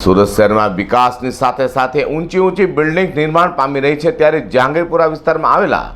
સુરત શહેરમાં વિકાસની સાથે સાથે ઊંચી ઊંચી બિલ્ડિંગ નિર્માણ પામી રહી છે. ત્યારે જહાંગીરપુરા વિસ્તારમાં આવેલા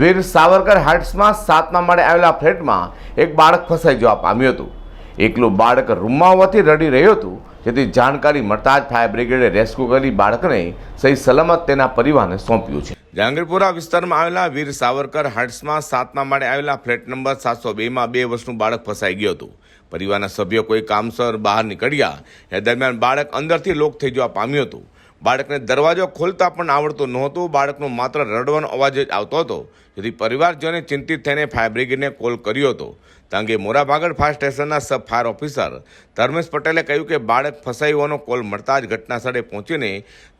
વીર સાવરકર હાઇટ્સમાં સાતમા માળે આવેલા ફ્લેટમાં એક બાળક ફસાઈ જવા પામ્યું હતું. એકલું બાળક રૂમમાં હોવાથી રડી રહ્યું હતું. જેથી જાણકારી મળતા જ ફાયર બ્રિગેડે રેસ્ક્યુ કરી બાળકને સહી સલામત તેના પરિવારને સોંપ્યું છે. જહાંગીરપુરા વિસ્તારમાં આવેલા વીર સાવરકર હાઇટ્સમાં સાતમા માળે આવેલા ફ્લેટ નંબર સાતસો બેમાં બે વર્ષનું બાળક ફસાઈ ગયું હતું. પરિવારના સભ્યો કોઈ કામસર બહાર નીકળ્યા. એ દરમિયાન બાળક અંદરથી લોક થઈ જવા પામ્યું હતું. બાળકને દરવાજો ખોલતા પણ આવડતું નહોતું. બાળકનો માત્ર રડવાનો અવાજ જ આવતો હતો. જેથી પરિવારજનોએ ચિંતિત થઈને ફાયર બ્રિગેડને કોલ કર્યો હતો. તો અંગે મોરાભાગળ ફાયર સ્ટેશનના સબ ફાયર ઓફિસર ધર્મેશ પટેલે કહ્યું કે બાળક ફસાઈ હોવાનો કોલ મળતા જ ઘટના સ્થળે પહોંચીને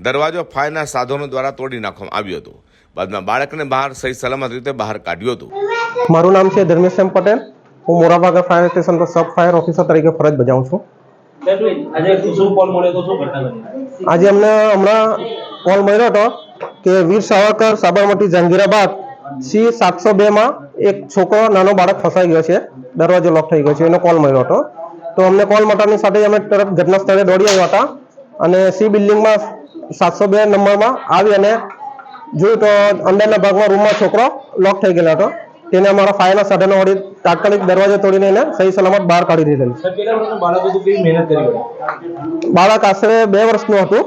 દરવાજો ફાયરના સાધનો દ્વારા તોડી નાખવામાં આવ્યો હતો. બાદમાં બાળકને બહાર સહી સલામત રીતે બહાર કાઢ્યું હતું. મારું નામ છે ધર્મેશ પટેલ. હું મોરાભાગર ફાયર સ્ટેશન પર સબ ફાયર ઓફિસર તરીકે ફરજ બજાવું છું. આજે શું કોલ મળ્યો તો શું ઘટના બની? આજે અમને હમણાં કોલ મળ્યો હતો કે વીર સાવરકર, સાબરમતી, જહાંગીરાબાદ સી સાતસો બેમાં એક છોકરો, નાનો બાળક ફસાઈ ગયો છે. દરવાજો લોક થઈ ગયો છે. એનો કોલ મળ્યો હતો. તો અમને કોલ મળતાની સાથે અમે તરત ઘટના સ્થળે દોડી આવ્યા હતા અને સી બિલ્ડિંગમાં સાતસો બે નંબરમાં આવી અને જોયું તો અંદરના ભાગમાં રૂમમાં છોકરો લોક થઈ ગયેલો હતો. તેને અમારા ફાયરના સાધનો વળી તાત્કાલિક દરવાજા તોડીને એને સહી સલામત બહાર કાઢી દીધેલું. બાળક આશરે બે વર્ષનું હતું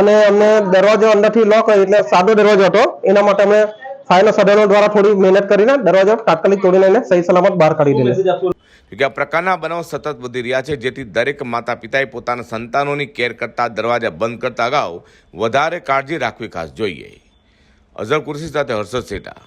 અને અમને દરવાજો અંદરથી લોક હોય એટલે સાદો દરવાજો હતો. એના માટે અમે ફાયરના સાધનો દ્વારા થોડી મહેનત કરીને દરવાજો તાત્કાલિક તોડીને એને સહી સલામત બહાર કાઢી દીધેલ. કે આ પ્રકારના બનાવ સતત વધી રહ્યા છે જેથી દરેક માતા પિતાએ પોતાના સંતાનોની કેર કરતા દરવાજા બંધ કરતા અગાઉ વધારે કાળજી રાખવી ખાસ જોઈએ. અઝર કુર્સી સાથે હર્ષદ સેટા.